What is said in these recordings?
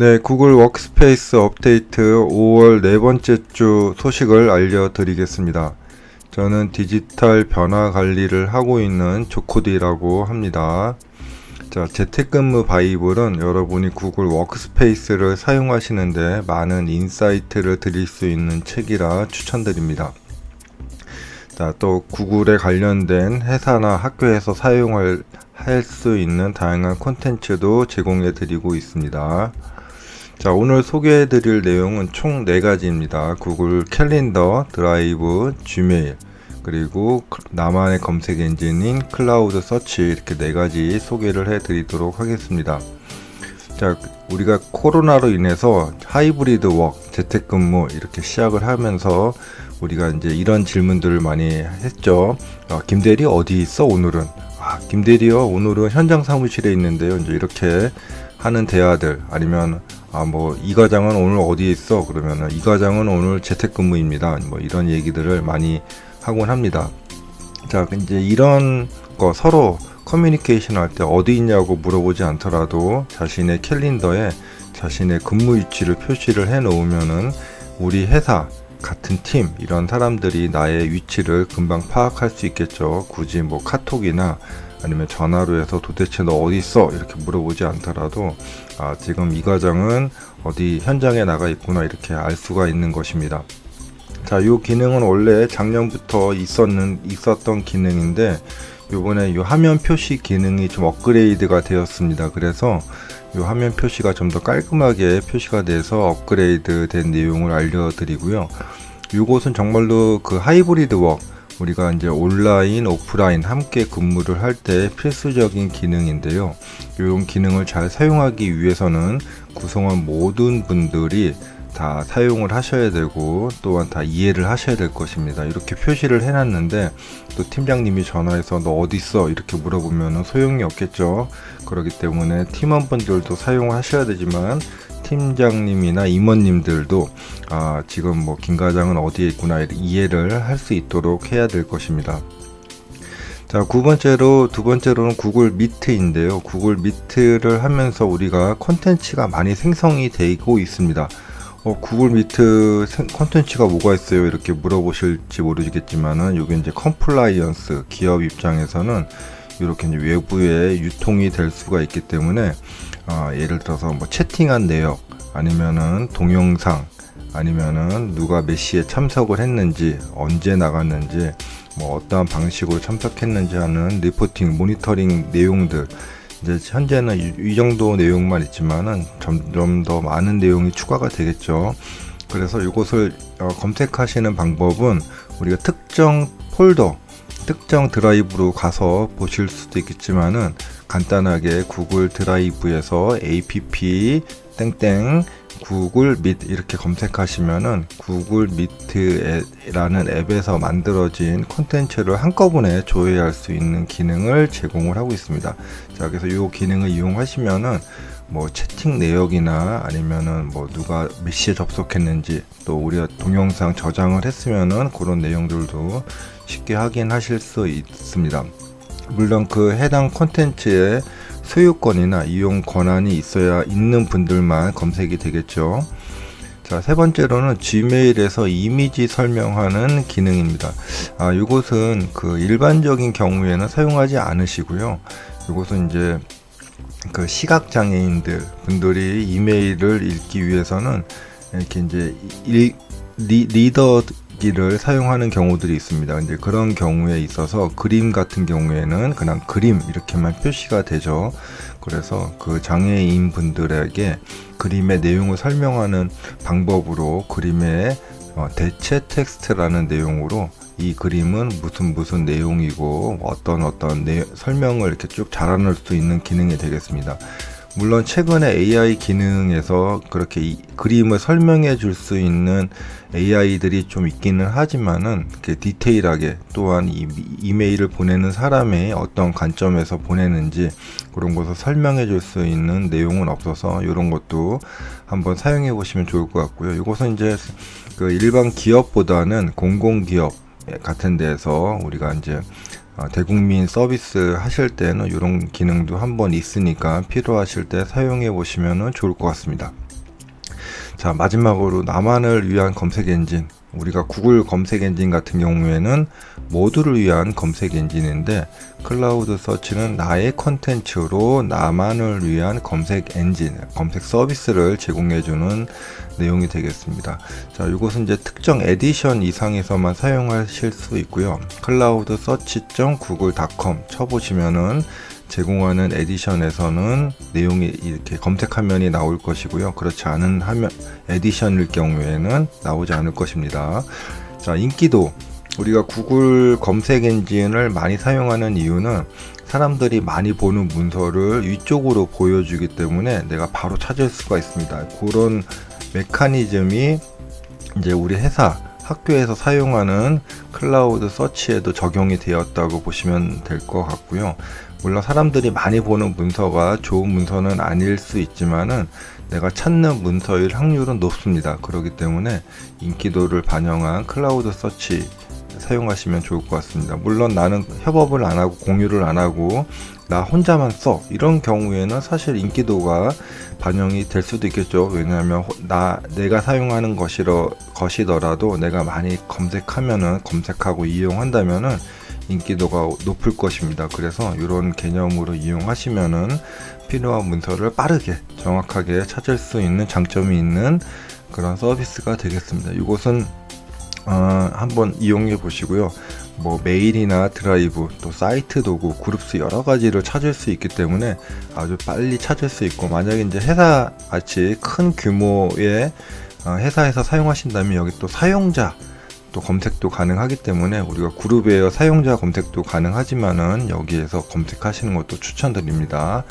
네, 구글 워크스페이스 업데이트 5월 네 번째 주 소식을 알려드리겠습니다. 저는 디지털 변화 관리를 하고 있는 조코디라고 합니다. 자, 재택근무 바이블은 여러분이 구글 워크스페이스를 사용하시는데 많은 인사이트를 드릴 수 있는 책이라 추천드립니다. 자, 또 구글에 관련된 회사나 학교에서 사용할 할 수 있는 다양한 콘텐츠도 제공해 드리고 있습니다. 자, 오늘 소개해 드릴 내용은 총 4가지입니다. 구글 캘린더, 드라이브, 지메일, 그리고 나만의 검색 엔진인 클라우드 서치 이렇게 4가지 소개를 해 드리도록 하겠습니다. 자, 우리가 코로나로 인해서 하이브리드 웍, 재택근무 이렇게 시작을 하면서 우리가 이제 이런 질문들을 많이 했죠. 아, 김대리 어디 있어 오늘은? 아, 김대리요 오늘은 현장 사무실에 있는데요. 이제 이렇게 하는 대화들 아니면 아 뭐 이 과장은 오늘 어디에 있어? 그러면은 이 과장은 오늘 재택근무입니다. 뭐 이런 얘기들을 많이 하곤 합니다. 자 이제 이런 거 서로 커뮤니케이션 할 때 어디 있냐고 물어보지 않더라도 자신의 캘린더에 자신의 근무 위치를 표시를 해 놓으면은 우리 회사 같은 팀 이런 사람들이 나의 위치를 금방 파악할 수 있겠죠. 굳이 뭐 카톡이나 아니면 전화로 해서 도대체 너 어디 있어 이렇게 물어보지 않더라도 아 지금 이 과정은 어디 현장에 나가 있구나 이렇게 알 수가 있는 것입니다. 자, 이 기능은 원래 작년부터 있었는 있었던 기능인데 요번에 이 화면 표시 기능이 좀 업그레이드가 되었습니다. 그래서 이 화면 표시가 좀 더 깔끔하게 표시가 돼서 업그레이드 된 내용을 알려드리고요. 이곳은 정말로 그 하이브리드 웍 우리가 이제 온라인, 오프라인 함께 근무를 할 때 필수적인 기능인데요. 이런 기능을 잘 사용하기 위해서는 구성원 모든 분들이 다 사용을 하셔야 되고 또한 다 이해를 하셔야 될 것입니다. 이렇게 표시를 해놨는데 또 팀장님이 전화해서 너 어디 있어 이렇게 물어보면 소용이 없겠죠. 그렇기 때문에 팀원분들도 사용을 하셔야 되지만 팀장님이나 임원님들도 아, 지금 뭐 김과장은 어디에 있구나 이해를 할 수 있도록 해야 될 것입니다. 자, 두 번째로, 두 번째로는 구글 미트인데요. 구글 미트를 하면서 우리가 콘텐츠가 많이 생성이 되고 있습니다. 어, 구글 미트 콘텐츠가 뭐가 있어요? 이렇게 물어보실지 모르겠지만은, 이게 이제 컴플라이언스 기업 입장에서는 이렇게 이제 외부에 유통이 될 수가 있기 때문에, 어, 예를 들어서 뭐 채팅한 내역 아니면은 동영상 아니면은 누가 몇 시에 참석을 했는지 언제 나갔는지 뭐 어떠한 방식으로 참석했는지 하는 리포팅 모니터링 내용들 이제 현재는 이, 이 정도 내용만 있지만은 점점 더 많은 내용이 추가가 되겠죠. 그래서 이것을 어, 검색하시는 방법은 우리가 특정 폴더 특정 드라이브로 가서 보실 수도 있겠지만은 간단하게 구글 드라이브에서 app 땡땡 구글 밋 이렇게 검색하시면은 구글 미트라는 앱에서 만들어진 콘텐츠를 한꺼번에 조회할 수 있는 기능을 제공을 하고 있습니다. 자, 그래서 이 기능을 이용하시면은 뭐 채팅 내역이나 아니면은 뭐 누가 몇 시에 접속했는지 또 우리가 동영상 저장을 했으면은 그런 내용들도 쉽게 확인하실 수 있습니다. 물론 그 해당 콘텐츠의 소유권이나 이용 권한이 있어야 있는 분들만 검색이 되겠죠. 자, 세 번째로는 지메일에서 이미지 설명하는 기능입니다. 아, 이것은 그 일반적인 경우에는 사용하지 않으시고요. 이것은 이제 그 시각 장애인들 분들이 이메일을 읽기 위해서는 이렇게 이제 일, 리, 리더 기를 사용하는 경우들이 있습니다. 이제 그런 경우에 있어서 그림 같은 경우에는 그냥 그림 이렇게만 표시가 되죠. 그래서 그 장애인 분들에게 그림의 내용을 설명하는 방법으로 그림의 어, 대체 텍스트라는 내용으로 이 그림은 무슨 무슨 내용이고 어떤 어떤 내, 설명을 이렇게 쭉 자라낼 수 있는 기능이 되겠습니다. 물론 최근에 AI 기능에서 그렇게 이 그림을 설명해 줄 수 있는 AI들이 좀 있기는 하지만은 그 디테일하게 또한 이 이메일을 보내는 사람의 어떤 관점에서 보내는지 그런 것을 설명해 줄 수 있는 내용은 없어서 이런 것도 한번 사용해 보시면 좋을 것 같고요. 이것은 이제 그 일반 기업보다는 공공기업 같은 데서 우리가 이제 어, 대국민 서비스 하실 때는 이런 기능도 한번 있으니까 필요하실 때 사용해 보시면 좋을 것 같습니다. 자, 마지막으로 나만을 위한 검색 엔진. 우리가 구글 검색 엔진 같은 경우에는 모두를 위한 검색 엔진인데 클라우드 서치는 나의 컨텐츠로 나만을 위한 검색 엔진, 검색 서비스를 제공해주는 내용이 되겠습니다. 자, 이것은 이제 특정 에디션 이상에서만 사용하실 수 있고요. 클라우드 서치.google.com 쳐보시면은 제공하는 에디션에서는 내용이 이렇게 검색 화면이 나올 것이고요. 그렇지 않은 화면 에디션일 경우에는 나오지 않을 것입니다. 자, 인기도 우리가 구글 검색 엔진을 많이 사용하는 이유는 사람들이 많이 보는 문서를 위쪽으로 보여주기 때문에 내가 바로 찾을 수가 있습니다. 그런 메커니즘이 이제 우리 회사 학교에서 사용하는 클라우드 서치에도 적용이 되었다고 보시면 될 것 같고요. 물론 사람들이 많이 보는 문서가 좋은 문서는 아닐 수 있지만은 내가 찾는 문서일 확률은 높습니다. 그렇기 때문에 인기도를 반영한 클라우드 서치 사용하시면 좋을 것 같습니다. 물론 나는 협업을 안 하고 공유를 안 하고 나 혼자만 써 이런 경우에는 사실 인기도가 반영이 될 수도 있겠죠. 왜냐하면 호- 나 내가 사용하는 것이러 것이더라도 내가 많이 검색하면은 검색하고 이용한다면은 인기도가 높을 것입니다. 그래서 이런 개념으로 이용하시면은 필요한 문서를 빠르게 정확하게 찾을 수 있는 장점이 있는 그런 서비스가 되겠습니다. 이것은 어, 한번 이용해 보시고요. 뭐 메일이나 드라이브, 또 사이트 도구, 그룹스 여러 가지를 찾을 수 있기 때문에 아주 빨리 찾을 수 있고 만약에 이제 회사 같이 큰 규모의 어, 회사에서 사용하신다면 여기 또 사용자 또 검색도 가능하기 때문에 우리가 그룹에어 사용자 검색도 가능하지만은 여기에서 검색하시는 것도 추천드립니다.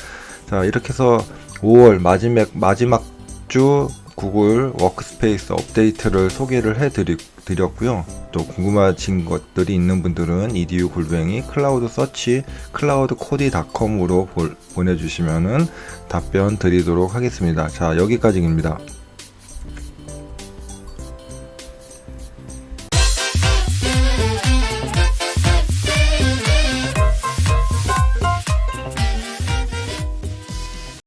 자 이렇게 해서 5월 마지막 마지막 주 구글 워크스페이스 업데이트를 소개를 해 드렸고요. 또 궁금하신 것들이 있는 분들은 edu 골뱅이 클라우드 서치 클라우드 코디닷컴으로 보내주시면은 답변 드리도록 하겠습니다. 자 여기까지입니다.